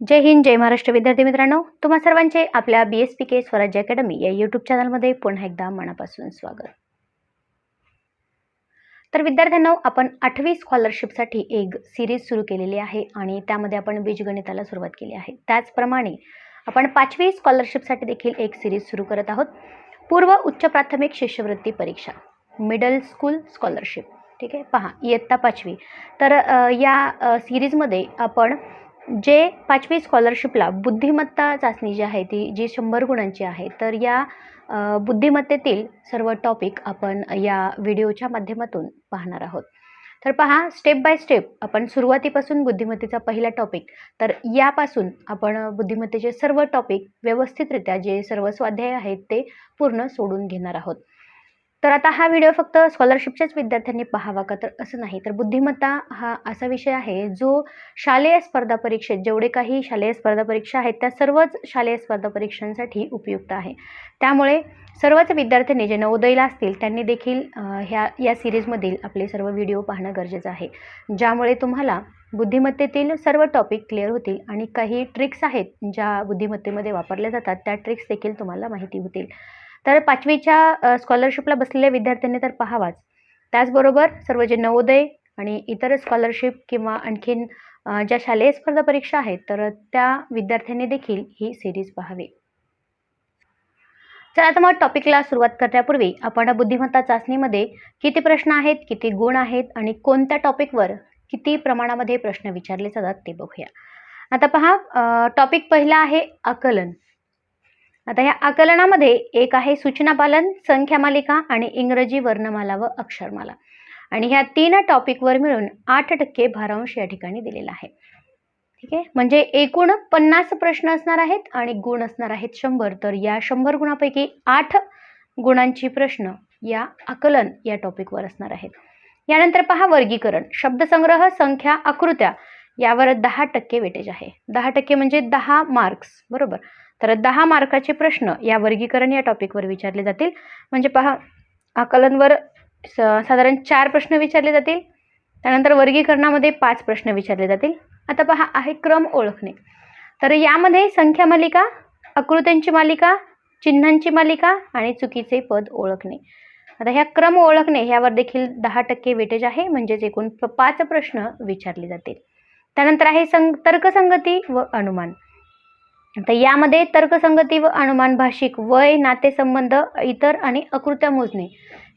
जय हिंद जय महाराष्ट्र. विद्यार्थी मित्रांनो तुम्हा सर्वांचे आपल्या बी एस पी के स्वराज्य अकॅडमी या यूट्यूब चॅनलमध्ये पुन्हा एकदा मनापासून स्वागत. तर विद्यार्थ्यांना आपण आठवी स्कॉलरशिपसाठी एक सिरीज सुरू केलेली आहे आणि त्यामध्ये आपण बीजगणिताला सुरुवात केली आहे. त्याचप्रमाणे आपण पाचवी स्कॉलरशिपसाठी देखील एक सिरीज सुरू करत आहोत. पूर्व उच्च प्राथमिक शिष्यवृत्ती परीक्षा मिडल स्कूल स्कॉलरशिप ठीक आहे पहा इयत्ता पाचवी. तर या सिरीजमध्ये आपण जे पाचवी स्कॉलरशिपला बुद्धिमत्ता चाचणी जी आहे ती जी शंभर गुणांची आहे तर या बुद्धिमत्तेतील सर्व टॉपिक आपण या व्हिडिओच्या माध्यमातून पाहणार आहोत. तर पहा स्टेप बाय स्टेप आपण सुरुवातीपासून बुद्धिमत्तेचा पहिला टॉपिक तर यापासून आपण बुद्धिमत्तेचे सर्व टॉपिक व्यवस्थितरित्या जे सर्व स्वाध्याय आहेत ते पूर्ण सोडून घेणार आहोत. तर आता हा व्हिडिओ फक्त स्कॉलरशिपच्याच विद्यार्थ्यांनी पाहावा का? तर असं नाही. तर बुद्धिमत्ता हा असा विषय आहे जो शालेय स्पर्धा परीक्षेत जेवढे काही शालेय स्पर्धा परीक्षा आहेत त्या सर्वच शालेय स्पर्धा परीक्षांसाठी उपयुक्त आहे. त्यामुळे सर्वच विद्यार्थ्यांनी जे नवोदयला असतील त्यांनी देखील ह्या या सिरीजमधील आपले सर्व व्हिडिओ पाहणं गरजेचं आहे. ज्यामुळे तुम्हाला बुद्धिमत्तेतील सर्व टॉपिक क्लिअर होतील आणि काही ट्रिक्स आहेत ज्या बुद्धिमत्तेमध्ये वापरल्या जातात त्या ट्रिक्स देखील तुम्हाला माहिती होतील. तर पाचवीच्या स्कॉलरशिपला बसलेल्या विद्यार्थ्यांनी तर पाहावाच. त्याचबरोबर सर्व जे नवोदय आणि इतर स्कॉलरशिप किंवा आणखीन ज्या शालेय स्पर्धा परीक्षा आहेत तर त्या विद्यार्थ्यांनी देखील ही सिरीज पाहावी. चला आता मग टॉपिकला सुरुवात करण्यापूर्वी आपण बुद्धिमत्ता चाचणीमध्ये किती प्रश्न आहेत किती गुण आहेत आणि कोणत्या टॉपिकवर किती प्रमाणामध्ये प्रश्न विचारले जातात ते बघूया. आता पहा टॉपिक पहिला आहे आकलन. आता ह्या आकलनामध्ये एक आहे सूचना पालन संख्या मालिका आणि इंग्रजी वर्णमाला व अक्षरमाला. आणि ह्या तीन टॉपिकवर मिळून आठ टक्के भारांश या ठिकाणी दिलेला आहे. ठीक आहे? म्हणजे एकूण पन्नास प्रश्न असणार आहेत आणि गुण असणार आहेत शंभर. तर या शंभर गुणापैकी आठ गुणांची प्रश्न या आकलन या टॉपिकवर असणार आहेत. यानंतर पहा वर्गीकरण. शब्दसंग्रह संख्या आकृत्या यावर दहा टक्के वेटेज आहे. दहा टक्के म्हणजे दहा मार्क्स बरोबर? तर दहा मार्काचे प्रश्न या वर्गीकरण या टॉपिकवर विचारले जातील. म्हणजे पहा आकलनवर स साधारण चार प्रश्न विचारले जातील. त्यानंतर वर्गीकरणामध्ये पाच प्रश्न विचारले जातील. आता पहा आहे क्रम ओळखणे. तर यामध्ये संख्या मालिका आकृत्यांची मालिका चिन्हांची मालिका आणि चुकीचे पद ओळखणे. आता ह्या क्रम ओळखणे ह्यावर देखील दहा टक्के वेटेज आहे म्हणजेच एकूण प- पाच प्रश्न विचारले जातील. त्यानंतर आहे संग तर्कसंगती व अनुमान. तर यामध्ये तर्कसंगती व अनुमान भाषिक वय नातेसंबंध इतर आणि आकृत्या मोजणे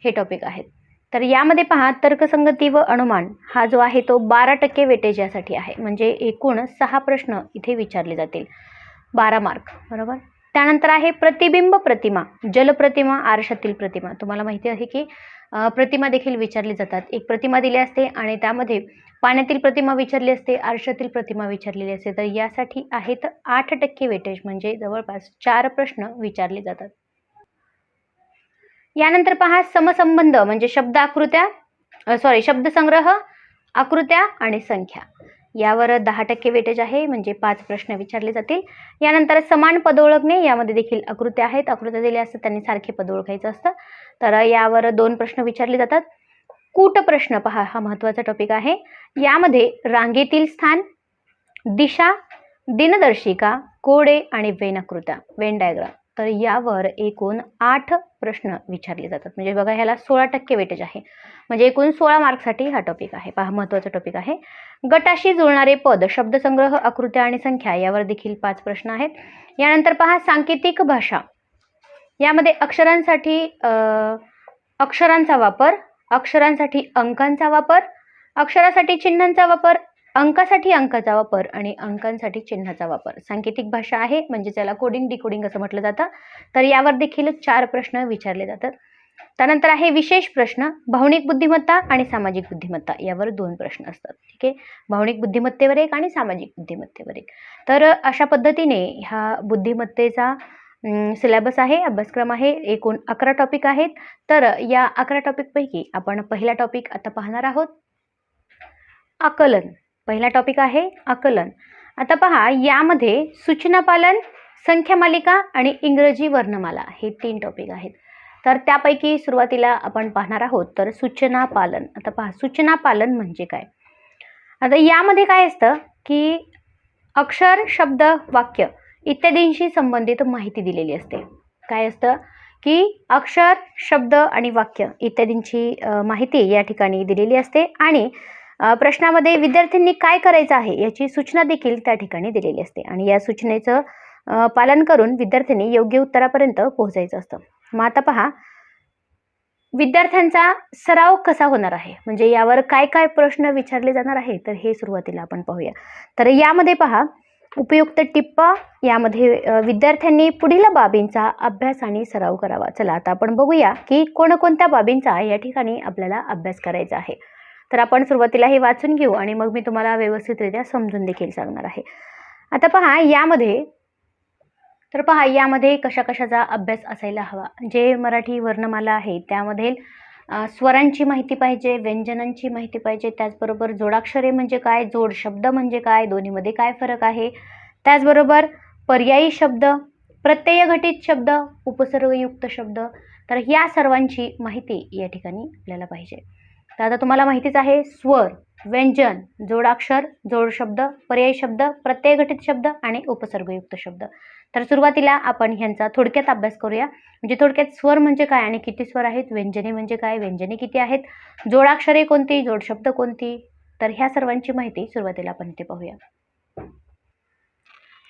हे टॉपिक आहेत. तर यामध्ये पहा तर्कसंगती व अनुमान हा जो आहे तो बारा टक्के वेटेज यासाठी आहे. म्हणजे एकूण सहा प्रश्न इथे विचारले जातील. बारा मार्क बरोबर? त्यानंतर आहे प्रतिबिंब प्रतिमा जलप्रतिमा आरशातील प्रतिमा. तुम्हाला माहिती आहे की प्रतिमा देखील विचारली जातात. एक प्रतिमा दिली असते आणि त्यामध्ये पाण्यातील प्रतिमा विचारली असते आरशातील प्रतिमा विचारलेली असते. तर यासाठी आहेत आठ टक्के वेटेज म्हणजे जवळपास चार प्रश्न विचारले जातात. यानंतर पहा समसंबंध म्हणजे शब्द आकृत्या सॉरी शब्दसंग्रह आकृत्या आणि संख्या. यावर दहा टक्के वेटेज आहे म्हणजे पाच प्रश्न विचारले जातील. यानंतर समान पद ओळखणे यामध्ये देखील आकृत्या आहेत. आकृत्या दिल्या असतात त्यांनी सारखे पद ओळखायचं असतं. तर यावर दोन प्रश्न विचारले जातात. कूट प्रश्न पहा हा महत्त्वाचा टॉपिक आहे. यामध्ये रांगेतील स्थान दिशा दिनदर्शिका कोडे आणि वेन आकृत्या वेन डायग्राम. तर यावर एकूण आठ प्रश्न विचारले जातात. म्हणजे बघा ह्याला सोळा टक्के वेटेज आहे. म्हणजे एकूण सोळा मार्कसाठी हा टॉपिक आहे. पहा महत्त्वाचा टॉपिक आहे. गटाशी जुळणारे पद शब्दसंग्रह आकृत्या आणि संख्या यावर देखील पाच प्रश्न आहेत. यानंतर पहा सांकेतिक भाषा. यामध्ये अक्षरांसाठी अक्षरांचा वापर अक्षरांसाठी अंकांचा वापर अक्षरासाठी चिन्हांचा वापर अंकासाठी अंकाचा वापर आणि अंकांसाठी चिन्हाचा वापर. सांकेतिक भाषा आहे म्हणजे त्याला कोडिंग डिकोडिंग असं म्हटलं जातं. तर यावर देखील चार प्रश्न विचारले जातात. त्यानंतर आहे विशेष प्रश्न भावनिक बुद्धिमत्ता आणि सामाजिक बुद्धिमत्ता. यावर दोन प्रश्न असतात. ठीक आहे? भावनिक बुद्धिमत्तेवर एक आणि सामाजिक बुद्धिमत्तेवर एक. तर अशा पद्धतीने ह्या बुद्धिमत्तेचा सिलेबस आहे अभ्यासक्रम आहे एकूण अकरा टॉपिक आहेत. तर या अकरा टॉपिकपैकी आपण पहिला टॉपिक आता पाहणार आहोत. आकलन. पहिला टॉपिक आहे आकलन. आता पहा यामध्ये सूचना पालन संख्या मालिका आणि इंग्रजी वर्णमाला हे तीन टॉपिक आहेत. तर त्यापैकी सुरुवातीला आपण पाहणार आहोत. तर सूचना पालन. आता पहा सूचना पालन म्हणजे काय? आता यामध्ये काय असतं की अक्षर शब्द वाक्य इत्यादींशी संबंधित माहिती दिलेली असते. काय असतं? की अक्षर शब्द आणि वाक्य इत्यादींची माहिती या ठिकाणी दिलेली असते आणि प्रश्नामध्ये विद्यार्थ्यांनी काय करायचं आहे याची सूचना देखील त्या ठिकाणी दिलेली असते आणि या सूचनेचं पालन करून विद्यार्थ्यांनी योग्य उत्तरापर्यंत पोहोचायचं असतं. मग आता पहा. विद्यार्थ्यांचा सराव कसा होणार आहे? म्हणजे यावर काय काय प्रश्न विचारले जाणार आहे? तर हे सुरुवातीला आपण पाहूया. तर यामध्ये पहा. उपयुक्त टिप्पा यामध्ये विद्यार्थ्यांनी पुढील बाबींचा अभ्यास आणि सराव करावा. चला आता आपण बघूया की कोणकोणत्या बाबींचा या ठिकाणी आपल्याला अभ्यास करायचा आहे. तर आपण सुरुवातीला हे वाचून घेऊ आणि मग मी तुम्हाला व्यवस्थितरित्या समजून देखील सांगणार आहे. आता पहा यामध्ये तर पहा यामध्ये कशा कशाचा अभ्यास असायला हवा. जे मराठी वर्णमाला आहे त्यामध्ये स्वरांची माहिती पाहिजे व्यंजनांची माहिती पाहिजे त्याचबरोबर जोडाक्षरे म्हणजे काय जोड शब्द म्हणजे काय दोन्हीमध्ये काय फरक आहे? त्याचबरोबर पर्यायी शब्द प्रत्ययघटित शब्द उपसर्गयुक्त शब्द तर या सर्वांची माहिती या ठिकाणी आपल्याला पाहिजे. तर आता तुम्हाला माहितीच आहे स्वर व्यंजन जोडाक्षर जोड शब्द पर्यायी शब्द प्रत्ययघटित शब्द आणि उपसर्गयुक्त शब्द. तर सुरुवातीला आपण ह्यांचा थोडक्यात अभ्यास करूया. म्हणजे थोडक्यात स्वर म्हणजे काय आणि किती स्वर आहेत व्यंजने म्हणजे काय व्यंजने किती आहेत जोडाक्षरे कोणती जोडशब्द कोणती? तर ह्या सर्वांची माहिती सुरुवातीला आपण इथे पाहूया.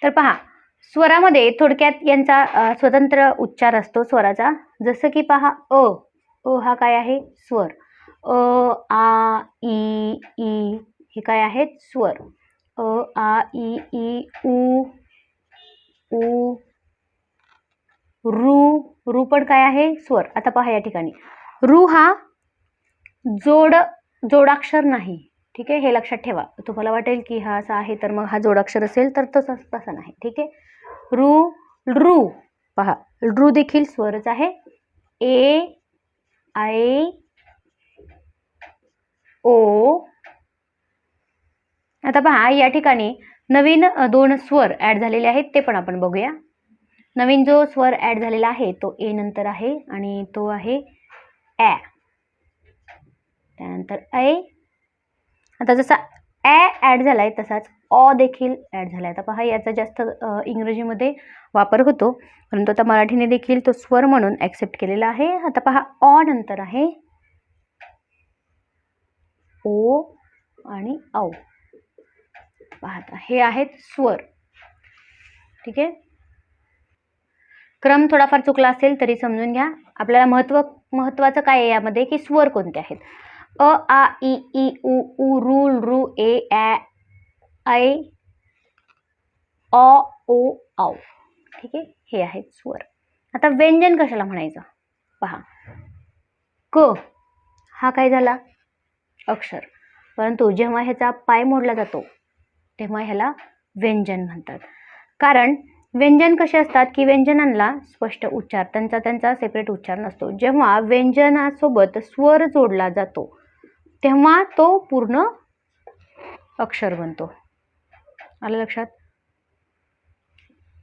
तर पहा स्वरामध्ये थोडक्यात यांचा स्वतंत्र उच्चार असतो स्वराचा. जसं की पहा अ अ हा काय आहे? स्वर. अ आ ई ई हे काय आहेत? स्वर. अ आ ई ई उ उ रु रु पण काय आहे? स्वर. आता पहा या ठिकाणी. रु हा जोड जोडाक्षर नाही. ठीक आहे? हे लक्षात ठेवा. तुम्हाला वाटेल की हा असा आहे तर मग हा जोडाक्षर असेल तर तसं तसा नाही. ठीक आहे? रु रु. पहा. रु देखील स्वरच आहे. A I O. आता पहा या ठिकाणी नवीन दोन स्वर ॲड झालेले आहेत ते पण आपण बघूया. नवीन जो स्वर ॲड झालेला आहे तो ए नंतर आहे आणि तो आहे ॲ त्यानंतर ऐ आता जसा ॲ ॲड झाला आहे तसाच ऑ देखील ॲड झाला आहे आता पहा याचा जास्त इंग्रजीमध्ये वापर होतो. परंतु आता मराठीने देखील तो स्वर म्हणून ॲक्सेप्ट केलेला आहे. आता पहा ऑ नंतर आहे. ओ आणि औ. पाहता. हे आहेत स्वर. ठीक आहे? क्रम थोडाफार चुकला असेल तरी समजून घ्या. आपल्याला महत्त्व महत्त्वाचं काय आहे यामध्ये की स्वर कोणते आहेत? अ आ इ ई उ उ रू रु ए ॲ ऐ ऑ ओ औ. ठीक आहे? हे आहेत स्वर. आता व्यंजन कशाला म्हणायचं? पहा. क हा काय झाला? अक्षर. परंतु जेव्हा ह्याचा पाय मोडला जातो तेव्हा ह्याला व्यंजन म्हणतात. कारण व्यंजन कसे असतात की व्यंजनांना स्पष्ट उच्चार त्यांचा त्यांचा सेपरेट उच्चार नसतो. जेव्हा व्यंजनासोबत स्वर जोडला जातो तेव्हा तो पूर्ण अक्षर बनतो. आलं लक्षात?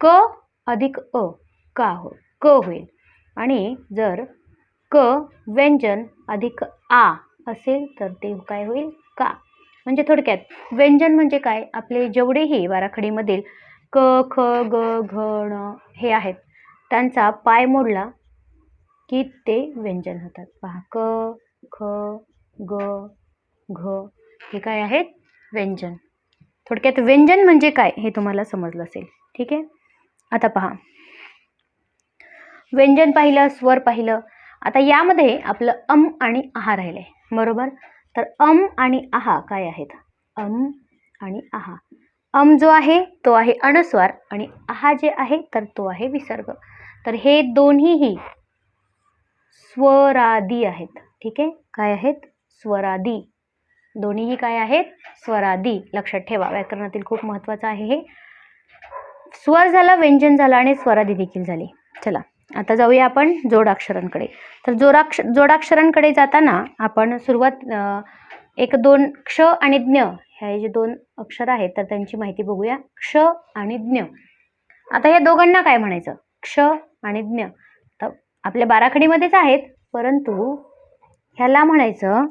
क अधिक अ का हो क होईल. आणि जर क व्यंजन अधिक आ असेल तर ते काय होईल? का. म्हणजे थोडक्यात व्यंजन म्हणजे काय? आपले जेवढेही वाराखडीमधील क ख ग घ ण हे आहेत त्यांचा पाय मोडला की ते व्यंजन होतात. पहा क ख ग घ हे काय आहेत? व्यंजन. थोडक्यात व्यंजन म्हणजे काय हे तुम्हाला समजलं असेल. ठीक आहे? आता पहा. व्यंजन पाहिलं स्वर पाहिलं. आता यामध्ये आपलं अम आणि आहा राहिले. बरोबर? तर अम आणि आहा काय आहेत? अम आणि आहा. अम जो आहे तो आहे अणस्वार आणि आहा जे आहे तर तो आहे विसर्ग. तर हे दोन्हीही स्वरादी आहेत. ठीक आहे? काय आहेत? स्वरादी. दोन्हीही काय आहेत? स्वरादी. लक्षात ठेवा व्याकरणातील खूप महत्त्वाचं आहे हे. स्वर झाला व्यंजन झाला आणि स्वरादी देखील झाली. चला. आता जाऊया आपण जोडाक्षरांकडे. तर जोडाक्ष जोडाक्षरांकडे जाताना आपण सुरुवात एक दोन क्ष आणि ज्ञ हे जे दोन अक्षर आहेत तर त्यांची माहिती बघूया. क्ष आणि ज्ञ. आता या दोघांना काय म्हणायचं? क्ष आणि ज्ञ. तर आपल्या बाराखडीमध्येच आहेत परंतु ह्याला म्हणायचं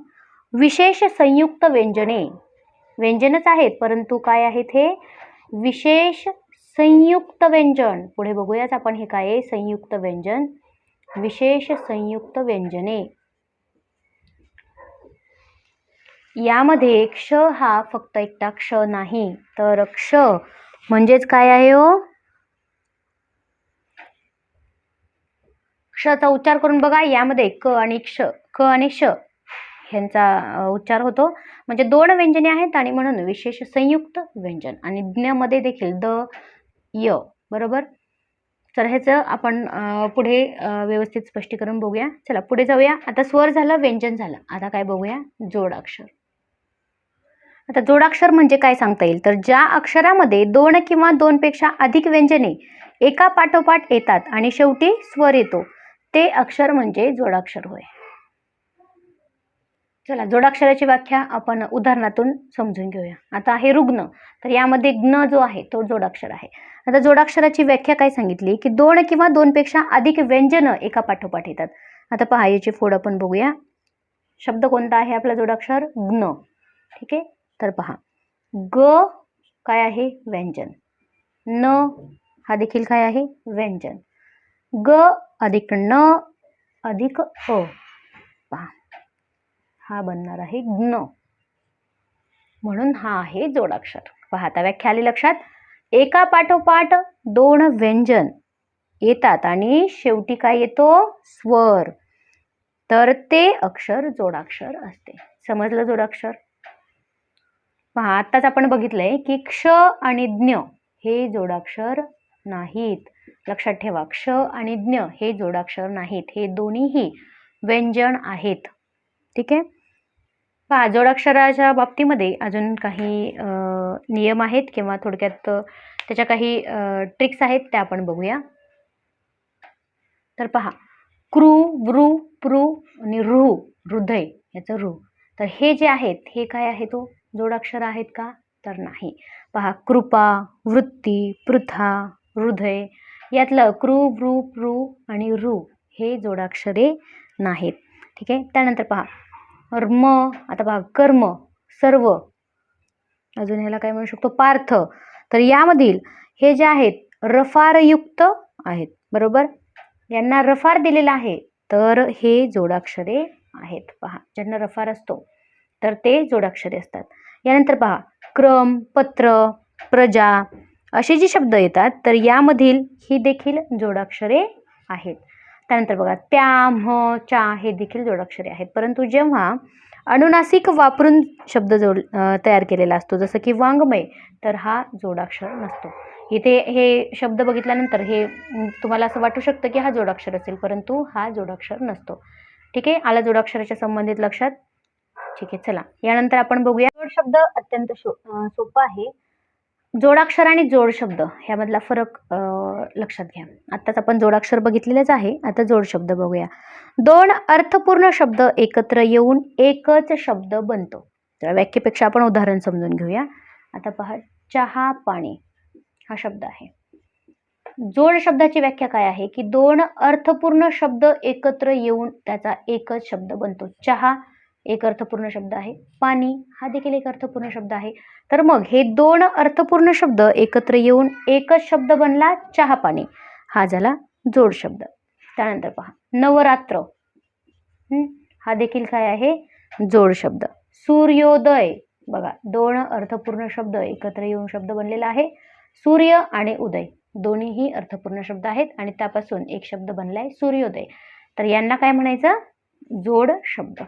विशेष संयुक्त व्यंजने. व्यंजनच आहेत परंतु काय आहेत हे? विशेष संयुक्त व्यंजन. पुढे बघूयाच आपण हे काय आहे? संयुक्त व्यंजन. विशेष संयुक्त व्यंजने. यामध्ये क्ष हा फक्त एकटा क्ष नाही तर क्ष म्हणजेच काय आहे हो? क्षचा उच्चार करून बघा यामध्ये क आणि क्ष क आणि श ह्यांचा उच्चार होतो. म्हणजे दोन व्यंजने आहेत आणि म्हणून विशेष संयुक्त व्यंजन. आणि ज्ञमध्ये देखील द य. बरोबर? तर ह्याचं आपण पुढे व्यवस्थित स्पष्टीकरण बघूया. चला पुढे जाऊया. आता स्वर झालं व्यंजन झालं. आता काय बघूया? जोडाक्षर आता जोडाक्षर म्हणजे काय सांगता येईल? तर ज्या अक्षरामध्ये दोन किंवा दोनपेक्षा अधिक व्यंजने एका पाठोपाठ येतात आणि शेवटी स्वर येतो ते अक्षर म्हणजे जोडाक्षर होय. चला जोडाक्षराची व्याख्या आपण उदाहरणातून समजून घेऊया. आता आहे रुग्ण. तर यामध्ये ज्ञ जो आहे तो जोडाक्षर आहे. आता जोडाक्षराची व्याख्या काय सांगितली? की दोन किंवा दोनपेक्षा अधिक व्यंजनं एका पाठोपाठ येतात. आता पहा याची फोड आपण बघूया. शब्द कोणता आहे आपला जोडाक्षर? ज्ञ ठीक आहे? तर पहा. ग काय आहे? व्यंजन. न हा देखील काय आहे? व्यंजन. ग अधिक न अधिक अ. पहा. हा बनणार आहे ज्ञ म्हणून हा आहे जोडाक्षर. पाहता व्याख्या आली लक्षात. एका पाठोपाठ दोन व्यंजन येतात आणि शेवटी काय येतो? स्वर. तर ते अक्षर जोडाक्षर असते. समजलं जोडाक्षर? पहा आत्ताच आपण बघितलंय की क्ष आणि ज्ञ हे जोडाक्षर नाहीत. लक्षात ठेवा क्ष आणि ज्ञ हे जोडाक्षर नाहीत. हे दोन्हीही व्यंजन आहेत. ठीक आहे? पहा जोडाक्षराच्या बाबतीमध्ये अजून काही नियम आहेत किंवा थोडक्यात त्याच्या काही ट्रिक्स आहेत त्या आपण बघूया. तर पहा. क्रू वृ प्रू आणि ऋ हृदय याचं ऋ. तर हे जे आहेत हे काय आहे तो? जोडाक्षर आहेत का? तर नाही. पहा. कृपा वृत्ती पृथा हृदय. यातलं क्रू वृ प्रू आणि ऋ हे जोडाक्षरे नाहीत. ठीक आहे? त्यानंतर पहा. म आता पहा कर्म सर्व. अजून ह्याला काय म्हणू शकतो? पार्थ. तर यामधील हे जे आहेत रफारयुक्त आहेत. बरोबर? यांना रफार दिलेला आहे. तर हे जोडाक्षरे आहेत. पहा ज्यांना रफार असतो तर ते जोडाक्षरे असतात. यानंतर पहा क्रम पत्र प्रजा असे जे शब्द येतात तर यामधील ही देखील जोडाक्षरे आहेत. त्यानंतर बघा त्या म्ह च्या हे देखील जोडाक्षरे आहेत. परंतु जेव्हा अनुनासिक वापरून शब्द जोड तयार केलेला असतो जसं की वाङ्मय तर हा जोडाक्षर नसतो. इथे हे शब्द बघितल्यानंतर हे तुम्हाला असं वाटू शकतं की हा जोडाक्षर असेल परंतु हा जोडाक्षर नसतो. ठीक आहे? आला जोडाक्षराच्या संबंधित लक्षात? ठीक आहे चला. यानंतर आपण बघूया. जोड शब्द अत्यंत शो सोपा आहे. जोडाक्षर आणि जोड शब्द ह्यामधला फरक लक्षात घ्या. आत्ताच आपण जोडाक्षर बघितलेलंच आहे. आता जोड शब्द बघूया. दोन अर्थपूर्ण शब्द एकत्र येऊन एकच शब्द बनतो. तर व्याख्येपेक्षा आपण उदाहरण समजून घेऊया. आता पहा चहा पाणी हा शब्द आहे. जोड शब्दाची व्याख्या काय आहे? की दोन अर्थपूर्ण शब्द एकत्र येऊन त्याचा एकच शब्द बनतो. चहा एक अर्थपूर्ण शब्द आहे. पाणी हा देखील एक अर्थपूर्ण शब्द आहे. तर मग हे दोन अर्थपूर्ण शब्द एकत्र येऊन एकच शब्द बनला चहा पाणी. हा झाला जोड शब्द. त्यानंतर पहा नवरात्र. हा? देखील काय आहे? जोड शब्द. सूर्योदय. बघा दोन अर्थपूर्ण शब्द एकत्र येऊन शब्द बनलेला आहे. सूर्य आणि उदय. दोन्हीही अर्थपूर्ण शब्द आहेत आणि त्यापासून एक शब्द बनलाय सूर्योदय. तर यांना काय म्हणायचं? जोड शब्द.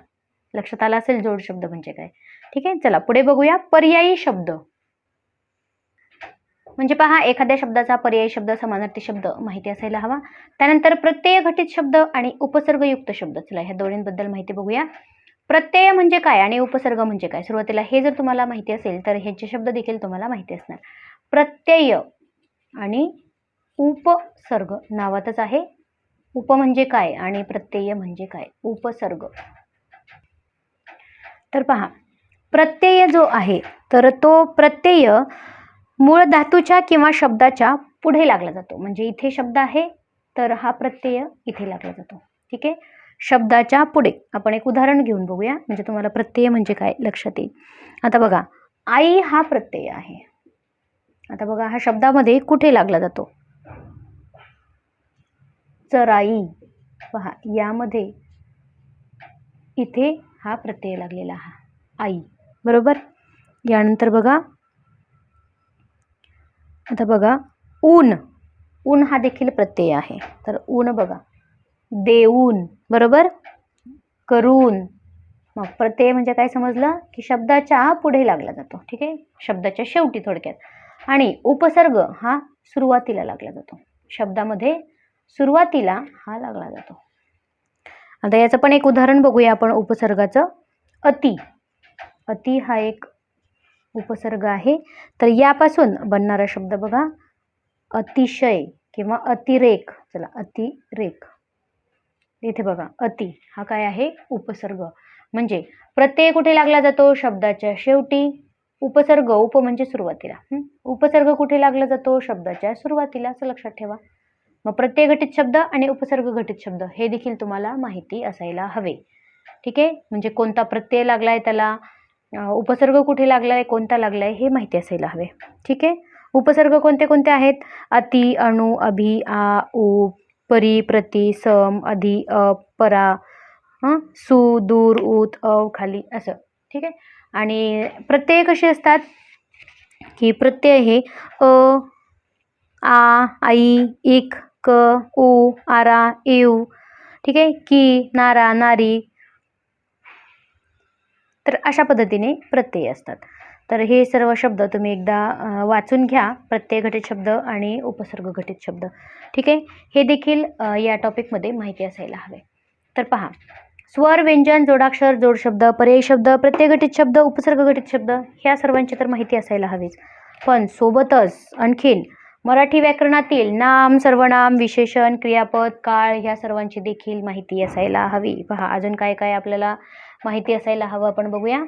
लक्षात आला असेल जोड शब्द म्हणजे काय? ठीक आहे चला पुढे बघूया. पर्यायी शब्द. म्हणजे पहा एखाद्या शब्दाचा पर्यायी शब्द समानार्थी शब्द माहिती असायला हवा. त्यानंतर प्रत्यय घटित शब्द आणि उपसर्गयुक्त शब्द. चला ह्या दोन्हींबद्दल माहिती बघूया. प्रत्यय म्हणजे काय आणि उपसर्ग म्हणजे काय? सुरुवातीला हे जर तुम्हाला माहिती असेल तर ह्याचे शब्द देखील तुम्हाला माहिती असणार. प्रत्यय आणि उपसर्ग नावातच आहे. उप म्हणजे काय आणि प्रत्यय म्हणजे काय? उपसर्ग. तर पहा प्रत्यय जो आहे तर तो प्रत्यय मूळ धातूच्या किंवा शब्दाच्या पुढे लागला जातो. म्हणजे इथे शब्द आहे तर हा प्रत्यय इथे लागला जातो. ठीक आहे? शब्दाच्या पुढे. आपण एक उदाहरण घेऊन बघूया. म्हणजे तुम्हाला प्रत्यय म्हणजे काय? लक्षात येईल. आता बघा आई हा प्रत्यय आहे. आता बघा हा शब्दामध्ये कुठे लागला जातो? चराई. पहा यामध्ये इथे हा प्रत्यय लागलेला हा. आई. बरोबर? यानंतर बघा. आता बघा. ऊन. ऊन हा देखील प्रत्यय आहे. तर ऊन बघा. देऊन. बरोबर? करून. मग प्रत्यय म्हणजे काय समजलं? की शब्दाच्या पुढे लागला जातो. ठीक आहे? शब्दाच्या शेवटी थोडक्यात. आणि उपसर्ग हा सुरुवातीला लागला जातो. शब्दामध्ये सुरुवातीला हा लागला जातो. आता याचं पण एक उदाहरण बघूया आपण उपसर्गाचं. अति. अति हा एक उपसर्ग आहे. तर यापासून बनणारा शब्द बघा. अतिशय किंवा अतिरेक. चला अतिरेक. इथे बघा अति हा काय आहे? उपसर्ग. म्हणजे प्रत्यय कुठे लागला जातो? शब्दाच्या शेवटी. उपसर्ग उप म्हणजे सुरुवातीला. उपसर्ग कुठे लागला जातो? शब्दाच्या सुरुवातीला. असं लक्षात ठेवा. मग प्रत्यय घटित शब्द आणि उपसर्ग घटित शब्द हे देखील तुम्हाला माहिती असायला हवे. ठीक आहे? म्हणजे कोणता प्रत्यय लागलाय त्याला? उपसर्ग कुठे लागलाय? कोणता लागलाय? हे माहिती असायला हवे. ठीक आहे? उपसर्ग कोणते कोणते आहेत? अति अणु अभि आ उ परी प्रति सम अधि अ परा हां सु दूर उत अव खाली असं. ठीक आहे? आणि प्रत्यय कसे असतात? की प्रत्यय हे अ आ आई इक क उ आरा इव ठीक आहे? की नारा नारी. तर अशा पद्धतीने प्रत्यय असतात. तर हे सर्व शब्द तुम्ही एकदा वाचून घ्या. प्रत्यय घटित शब्द आणि उपसर्ग घटित शब्द. ठीक आहे? हे देखील या टॉपिकमध्ये माहिती असायला हवे. तर पहा. स्वर व्यंजन जोडाक्षर जोड शब्द पर्यायी शब्द प्रत्यय घटित शब्द उपसर्ग घटित शब्द ह्या सर्वांची तर माहिती असायला हवीच. पण सोबतच आणखीन मराठी व्याकरणातील नाम सर्वनाम विशेषण क्रियापद काळ ह्या सर्वांची देखील माहिती असायला हवी. पहा अजून काय काय आपल्याला माहिती असायला हवं आपण बघूया.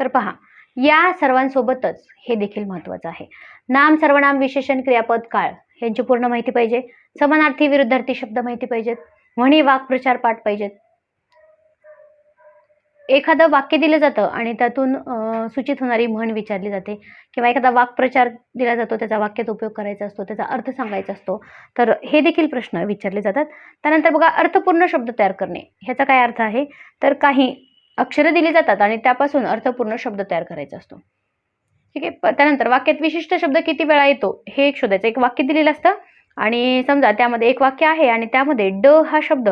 तर पहा या सर्वांसोबतच हे देखील महत्त्वाचं आहे. नाम सर्वनाम विशेषण क्रियापद काळ यांची पूर्ण माहिती पाहिजे. समानार्थी विरुद्धार्थी शब्द माहिती पाहिजेत. म्हणी वाक्प्रचार पाठ पाहिजेत. एखादं वाक्य दिलं जातं आणि त्यातून सूचित होणारी म्हण विचारली जाते किंवा एखादा वाक्प्रचार दिला जातो त्याचा वाक्यात उपयोग करायचा असतो त्याचा अर्थ सांगायचा असतो तर हे देखील प्रश्न विचारले जातात. त्यानंतर बघा अर्थपूर्ण शब्द तयार करणे ह्याचा काय अर्थ आहे? तर काही अक्षरं दिली जातात आणि त्यापासून अर्थपूर्ण शब्द तयार करायचा असतो. ठीक आहे? त्यानंतर वाक्यात विशिष्ट शब्द किती वेळा येतो? हे एक शोधायचं. एक वाक्य दिलेलं असतं आणि समजा त्यामध्ये एक वाक्य आहे आणि त्यामध्ये ड हा शब्द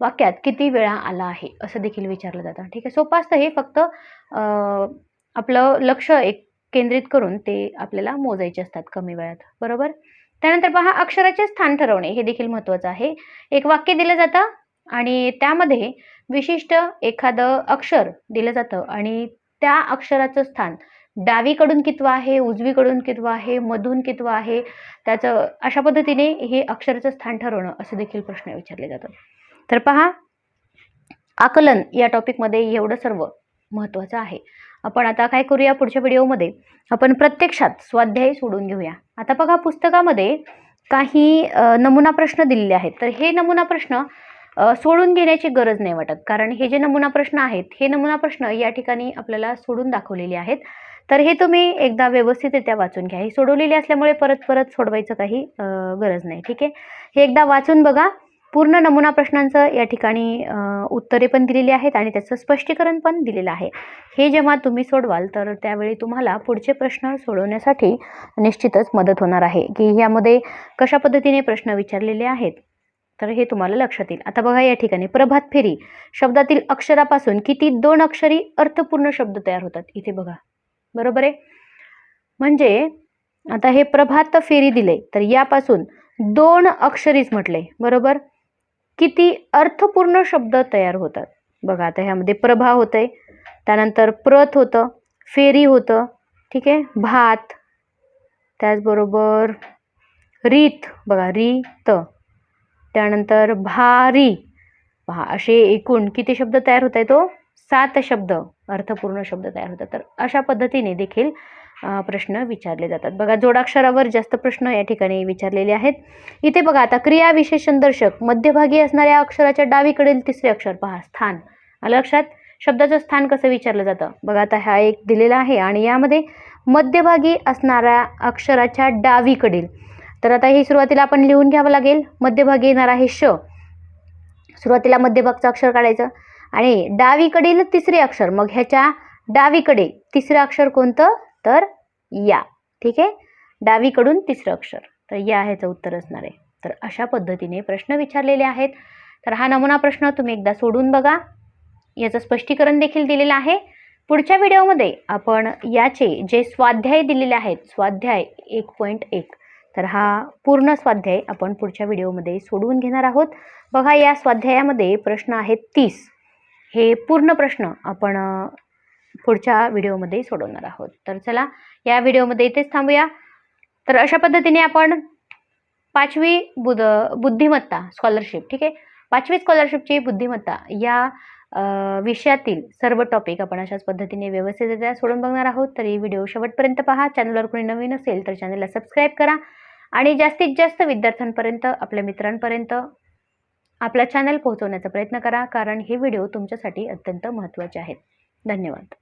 वाक्यात किती वेळा आला आहे असं देखील विचारलं जातं. ठीक आहे सोपं असतं हे फक्त आपलं लक्ष एक केंद्रित करून ते आपल्याला मोजायचे असतात कमी वेळात. बरोबर? त्यानंतर पहा अक्षराचे स्थान ठरवणे हे देखील महत्त्वाचं आहे. एक वाक्य दिलं जातं आणि त्यामध्ये विशिष्ट एखादं अक्षर दिलं जातं आणि त्या अक्षराचं स्थान डावीकडून कितवं आहे उजवीकडून कितवं आहे मधून कितवं आहे त्याचं अशा पद्धतीने हे अक्षराचं स्थान ठरवणं असं देखील प्रश्न विचारले जातात. तर पहा आकलन या टॉपिकमध्ये एवढं सर्व महत्त्वाचं आहे. आपण आता काय करूया पुढच्या व्हिडिओमध्ये? आपण प्रत्यक्षात स्वाध्याय सोडून घेऊया. आता बघा पुस्तकामध्ये काही नमुना प्रश्न दिलेले आहेत. तर हे नमुना प्रश्न सोडून घेण्याची गरज नाही वाटत. कारण हे जे नमुना प्रश्न आहेत हे नमुना प्रश्न या ठिकाणी आपल्याला सोडून दाखवलेले आहेत. तर हे तुम्ही एकदा व्यवस्थितरित्या वाचून घ्या. हे सोडवलेले असल्यामुळे परत परत सोडवायचं काही गरज नाही. ठीक आहे? हे एकदा वाचून बघा. पूर्ण नमुना प्रश्नांचं या ठिकाणी उत्तरे पण दिलेली आहेत आणि त्याचं स्पष्टीकरण पण दिलेलं आहे. हे जेव्हा तुम्ही सोडवाल तर त्यावेळी तुम्हाला पुढचे प्रश्न सोडवण्यासाठी निश्चितच मदत होणार आहे. की यामध्ये कशा पद्धतीने प्रश्न विचारलेले आहेत तर हे तुम्हाला लक्षात येईल. आता बघा या ठिकाणी प्रभात फेरी शब्दातील अक्षरापासून किती दोन अक्षरी अर्थपूर्ण शब्द तयार होतात. इथे बघा. बरोबर आहे? म्हणजे आता हे प्रभात फेरी दिले तर यापासून दोन अक्षरीच म्हटले. बरोबर? किती अर्थपूर्ण शब्द तयार होतात. बघा आता ह्यामध्ये प्रभा होतंय. त्यानंतर प्रत होतं फेरी होतं ठीक आहे? भात. त्याचबरोबर रीत बघा रीत. त्यानंतर भारी. पहा असे एकूण किती शब्द तयार होत आहे तो सात शब्द अर्थपूर्ण शब्द तयार होतात. तर अशा पद्धतीने देखील प्रश्न विचारले जातात. बघा जोडाक्षरावर जास्त प्रश्न या ठिकाणी विचारलेले आहेत. इथे बघा आता क्रिया विशेषण दर्शक मध्यभागी असणाऱ्या अक्षराच्या डावीकडील तिसरे अक्षर पहा स्थान. लक्षात? शब्दाचं स्थान कसं विचारलं जातं? बघा आता हा एक दिलेला आहे आणि यामध्ये मध्यभागी असणाऱ्या अक्षराच्या डावीकडील. तर आता हे सुरुवातीला आपण लिहून घ्यावं लागेल. मध्यभागी येणार आहे श. सुरुवातीला मध्यभागचं अक्षर काढायचं आणि डावीकडील तिसरे अक्षर मग ह्याच्या डावीकडे तिसरं अक्षर कोणतं? तर या. ठीक आहे? डावीकडून तिसरं अक्षर. तर या ह्याचं उत्तर असणार आहे. तर अशा पद्धतीने प्रश्न विचारलेले आहेत. तर हा नमुना प्रश्न तुम्ही एकदा सोडून बघा. याचं स्पष्टीकरण देखील दिलेलं आहे. पुढच्या व्हिडिओमध्ये आपण याचे जे स्वाध्याय दिलेले आहेत स्वाध्याय एक पॉईंट एक तर हा पूर्ण स्वाध्याय आपण पुढच्या व्हिडिओमध्ये सोडवून घेणार आहोत. बघा या स्वाध्यायामध्ये प्रश्न आहेत तीस. हे पूर्ण प्रश्न आपण पुढच्या व्हिडिओमध्ये सोडवणार आहोत. तर चला या व्हिडिओमध्ये इथेच थांबूया. तर अशा पद्धतीने आपण पाचवी बुद बुद्धिमत्ता स्कॉलरशिप ठीक आहे? पाचवी स्कॉलरशिपची बुद्धिमत्ता या विषयातील सर्व टॉपिक आपण अशाच पद्धतीने व्यवस्थितरित्या सोडून बघणार आहोत. तर ही व्हिडिओ शेवटपर्यंत पहा. चॅनलवर कोणी नवीन असेल तर चॅनलला सबस्क्राईब करा. आणि जास्तीत जास्त विद्यार्थ्यांपर्यंत आपल्या मित्रांपर्यंत आपला चॅनल पोहोचवण्याचा प्रयत्न करा. कारण हे व्हिडिओ तुमच्यासाठी अत्यंत महत्त्वाचे आहेत. धन्यवाद.